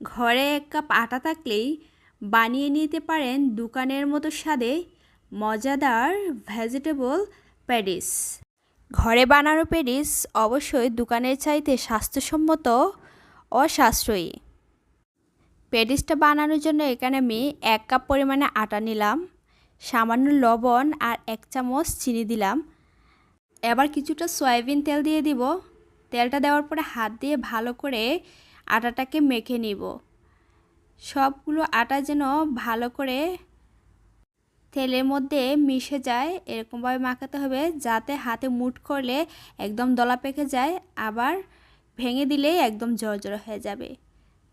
ঘরে এক কাপ আটা থাকলেই বানিয়ে নিতে পারেন দোকানের মতো স্বাদে মজাদার ভেজিটেবল প্যাডিস ঘরে বানানো প্যাডিস অবশ্যই দোকানের চাইতে স্বাস্থ্যসম্মত ও সাশ্রয়ী। প্যাডিসটা বানানোর জন্য এখানে আমি এক কাপ পরিমাণে আটা নিলাম, সামান্য লবণ আর এক চামচ চিনি দিলাম। এবার কিছুটা সয়াবিন তেল দিয়ে দিব। তেলটা দেওয়ার পরে হাত দিয়ে ভালো করে আটাটাকে মেখে নিব। সবগুলো আটা যেন ভালো করে তেলের মধ্যে মিশে যায়, এরকমভাবে মাখাতে হবে যাতে হাতে মুট করলে একদম দলা পেকে যায়, আবার ভেঙে দিলেই একদম জড়জড় হয়ে যাবে।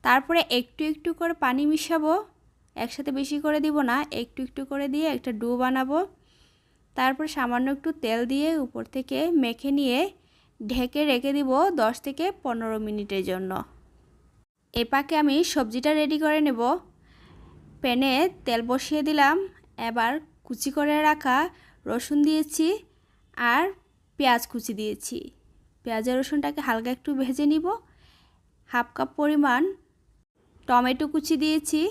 তারপরে একটু একটু করে পানি মিশাবো, একসাথে বেশি করে দিব না, একটু একটু করে দিয়ে একটা ডো বানাবো। তারপর সামান্য একটু তেল দিয়ে উপর থেকে মেখে নিয়ে ঢেকে রেখে দিব দশ থেকে পনেরো মিনিটের জন্য। এ পাকে আমি সবজিটা রেডি করে নেব। প্যানে তেল বসিয়ে দিলাম। এবার কুচি করে রাখা রসুন দিয়েছি আর পেঁয়াজ কুচি দিয়েছি। পেঁয়াজের রসুনটাকে হালকা একটু ভেজে নিব। হাফ কাপ পরিমাণ টমেটো কুচি দিয়েছি।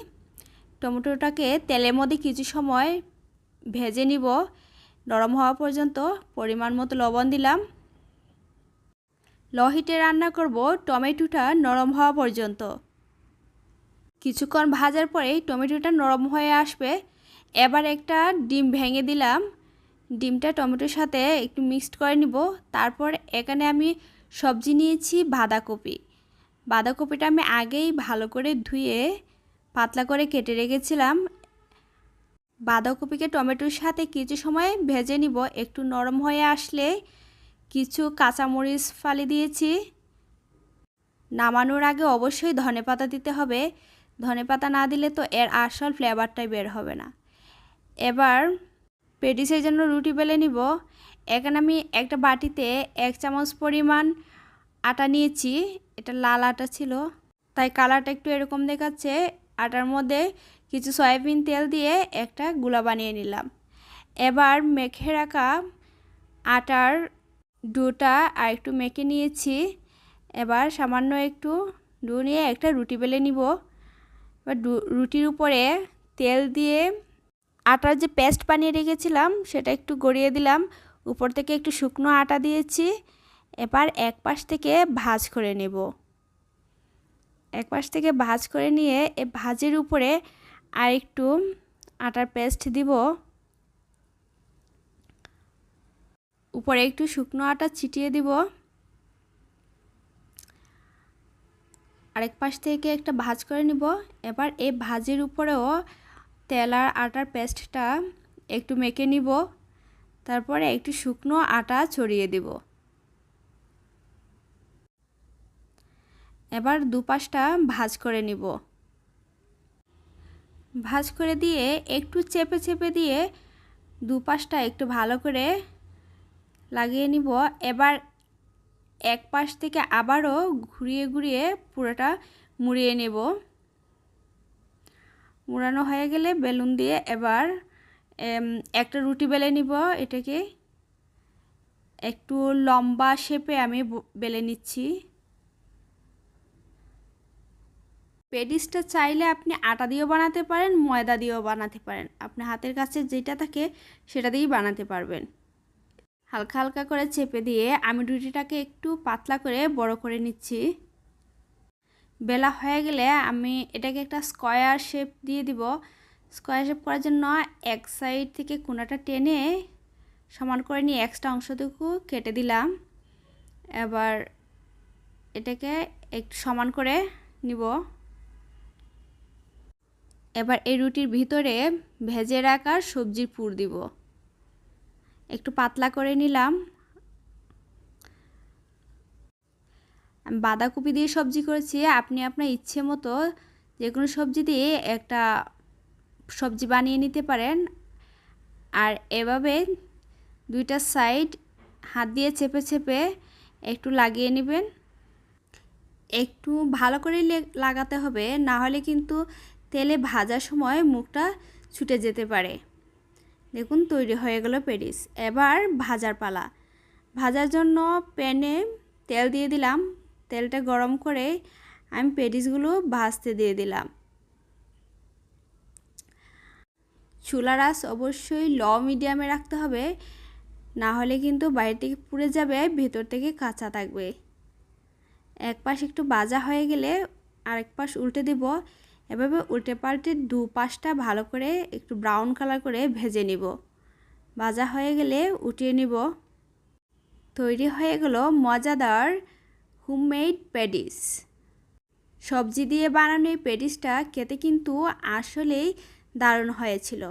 টমেটোটাকে তেলের মধ্যে কিছু সময় ভেজে নিব। নরম হওয়া পর্যন্ত পরিমাণ মতো লবণ দিলাম। লহিটে রান্না করব টমেটোটা নরম হওয়া পর্যন্ত। কিছুক্ষণ ভাজার পরেই টমেটোটা নরম হয়ে আসবে। এবার একটা ডিম ভেঙে দিলাম। ডিমটা টমেটোর সাথে একটু মিক্সড করে নিব। তারপর এখানে আমি সবজি নিয়েছি বাঁধাকপি। বাঁধাকপিটা আমি আগেই ভালো করে ধুয়ে পাতলা করে কেটে রেখেছিলাম। বাঁধাকপিকে টমেটোর সাথে কিছু সময় ভেজে নিব। একটু নরম হয়ে আসলে কিছু কাঁচামরিচ ফালি দিয়েছি। নামানোর আগে অবশ্যই ধনে পাতা দিতে হবে। ধনে পাতা না দিলে তো এর আসল ফ্লেভারটাই বের হবে না। এবার পেটিসের জন্য রুটি বেলে নিব। এখানে আমি একটা বাটিতে এক চামচ পরিমাণ আটা নিয়েছি। এটা লাল আটা ছিল। তাই কালারটা একটু এরকম দেখাচ্ছে। আটার মধ্যে কিছু সয়াবিন তেল দিয়ে একটা গুলা বানিয়ে নিলাম। এবার মেখে রাখা আটার ডোটা আর একটু মেখে নিয়েছি। এবার সামান্য একটু ডো নিয়ে একটা রুটি বেলে নিব। এবার রুটির উপরে তেল দিয়ে আটার যে পেস্ট বানিয়ে রেখেছিলাম, সেটা একটু গড়িয়ে দিলাম। উপর থেকে একটু শুকনো আটা দিয়েছি। এবার এক পাশ থেকে ভাজ করে নেব। এক পাশ থেকে ভাজ করে নিয়ে এ ভাজের উপরে আর একটু আটার পেস্ট দিব। উপরে একটু শুকনো আটা ছিটিয়ে দিব। আরেক পাশ থেকে একটা ভাজ করে নিব। এবার এই ভাজির উপরেও তেল আর আটার পেস্টটা একটু মেখে নিব। তারপরে একটু শুকনো আটা ছড়িয়ে দিব। এবার দুপাশটা ভাজ করে নিব। ভাজ করে দিয়ে একটু চেপে চেপে দিয়ে দুপাশটা একটু ভালো করে লাগিয়ে নিব। এবার এক পাশ থেকে আবারও ঘুরিয়ে ঘুরিয়ে পুরোটা মুড়িয়ে নেব। মুড়ানো হয়ে গেলে বেলুন দিয়ে এবার একটা রুটি বেলে নিব এটাকে। একটু লম্বা শেপে আমি বেলে নিচ্ছি। পেডিসটা চাইলে আপনি আটা দিয়েও বানাতে পারেন, ময়দা দিয়েও বানাতে পারেন। আপনি হাতের কাছে যেটা থাকে সেটা দিয়েই বানাতে পারবেন। হালকা হালকা করে চেপে দিয়ে আমি রুটিটাকে একটু পাতলা করে বড় করে নিচ্ছি। বেলা হয়ে গেলে আমি এটাকে একটা স্কোয়ার শেপ দিয়ে দিব। স্কোয়ার শেপ করার জন্য এক সাইড থেকে কোনাটা টেনে সমান করে নিয়ে এক্সট্রা অংশটুকু কেটে দিলাম। এবার এটাকে একটু সমান করে নিব। এবার এই রুটির ভিতরে ভেজে রাখা সবজির পুর দিব। একটু পাতলা করে নিলাম। বাঁধাকপি দিয়ে সবজি করেছি। আপনি আপনার ইচ্ছে মতো যে কোনো সবজি দিয়ে একটা সবজি বানিয়ে নিতে পারেন। আর এভাবে দুইটা সাইড হাত দিয়ে চেপে চেপে একটু লাগিয়ে নেবেন। একটু ভালো করে লাগাতে হবে। না হলে কিন্তু তেলে ভাজার সময় মুখটা ছুটে যেতে পারে। দেখুন, তৈরি হয়ে গেল পেরিস। এবার ভাজার পালা। ভাজার জন্য প্যানে তেল দিয়ে দিলাম। তেলটা গরম করে আমি পেটিসগুলো ভাজতে দিয়ে দিলাম। চুলার আঁচ অবশ্যই ল মিডিয়ামে রাখতে হবে। না হলে কিন্তু বাইরে থেকে পুড়ে যাবে, ভেতর থেকে কাঁচা থাকবে। এক পাশ একটু ভাজা হয়ে গেলে আরেক পাশ উল্টে দেব। এভাবে উল্টে পাল্টে দু পাশটা ভালো করে একটু ব্রাউন কালার করে ভেজে নিব। ভাজা হয়ে গেলে উঠিয়ে নিব। তৈরি হয়ে গেল মজাদার হোমমেড প্যাডিস সবজি দিয়ে বানানো এই প্যাডিসটা খেতে কিন্তু আসলেই দারুণ হয়েছিল।